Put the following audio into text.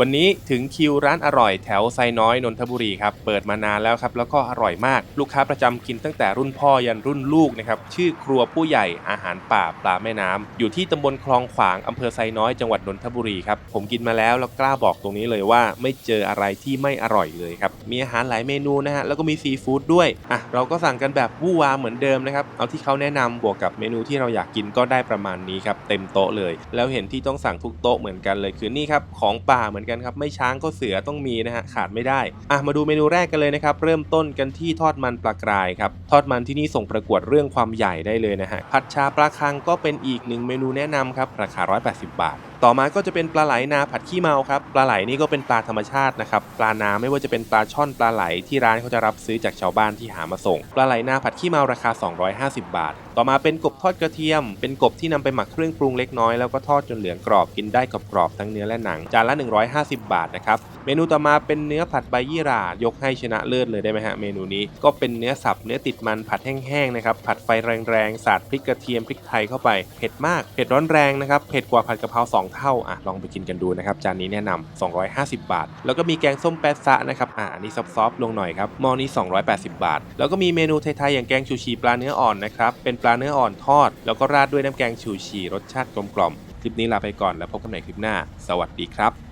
วันนี้ถึงคิวร้านอร่อยแถวไซน้อยนนทบุรีครับเปิดมานานแล้วครับแล้วก็อร่อยมาก ลูกค้าประจำกินตั้งแต่รุ่นพ่อยันรุ่นลูกนะครับชื่อครัวผู้ใหญ่อาหารป่าปลาแม่น้ำอยู่ที่ตำบลคลองขวางอำเภอไซน้อยจังหวัดนนทบุรีครับผมกินมาแล้วแล้วกล้าบอกตรงนี้เลยว่า ไม่เจออะไรที่ไม่อร่อยเลยครับมีอาหารหลายเมนูนะฮะแล้วก็มีซีฟู้ดด้วยอะเราก็สั่งกันแบบวู่วาเหมือนเดิมนะครับเอาที่เขาแนะนำบวกกับเมนูที่เราอยากกินก็ได้ประมาณนี้ครับเต็มโต๊ะเลย แล้วเห็นที่ต้องสั่งทุกโต๊ะเหมือนกันเลยคือนี่ครับของป่าเหมือนกันครับ ไม่ช้างก็เสือต้องมีนะฮะขาดไม่ได้อะมาดูเมนูแรกกันเลยนะครับ เริ่มต้นกันที่ทอดมันปลากรายครับ ทอดมันที่นี่ส่งประกวดเรื่องความใหญ่ได้เลยนะฮะผัดชาปลาคังก็เป็นอีกหนึ่งเมนูแนะนำครับราคา 180 บาท ต่อมาก็จะเป็นปลาไหลนาผัดขี้เมาครับปลาไหลนี่ก็เป็นปลาธรรมชาตินะครับปลานาไม่ว่าจะเป็นปลาช่อนปลาไหลที่ร้านเขาจะรับซื้อจากชาวบ้านที่หามาส่ง ปลาไหลนาผัดขี้เมาราคา 250 บาท ต่อมาเป็นกบทอดกระเทียม เป็นกบที่นำไปหมักเครื่องปรุงเล็กน้อยแล้วก็ทอดจนเหลืองกรอบกินได้กรอบๆทั้งเนื้อและหนังจานละ 150 บาทนะครับเมนูต่อมาเป็นเนื้อผัดใบยี่หร่ายกให้ชนะเลิศเลยได้ไหมฮะเมนูนี้ก็เป็นเนื้อสับเนื้อติดมันผัดแห้งๆนะครับผัดไฟแรงๆสาดพริกกระเทียมพริกไทยเข้าไปเผ็ดมากเผ็ดร้อนแรงนะครับเผ็ดกว่าผัดกะเพราสองเท่าอะลองไปกินกันดูนะครับจานนี้แนะนำ250 บาท แล้วก็มีแกงส้มแปซะนะครับอะอันนี้ซอฟๆลงหน่อยครับมอนี้ 280 บาท แล้วก็มีเมนูไทยๆอย่างแกงชูชีปลาเนื้ออ่อนนะครับเป็นปลาเนื้ออ่อนทอด แล้วก็ราดด้วยน้ำแกงชูชีรสชาติกลมๆคลิปนี้ลาไปก่อนแล้วพบกันใหม่คลิปหน้า สวัสดีครับ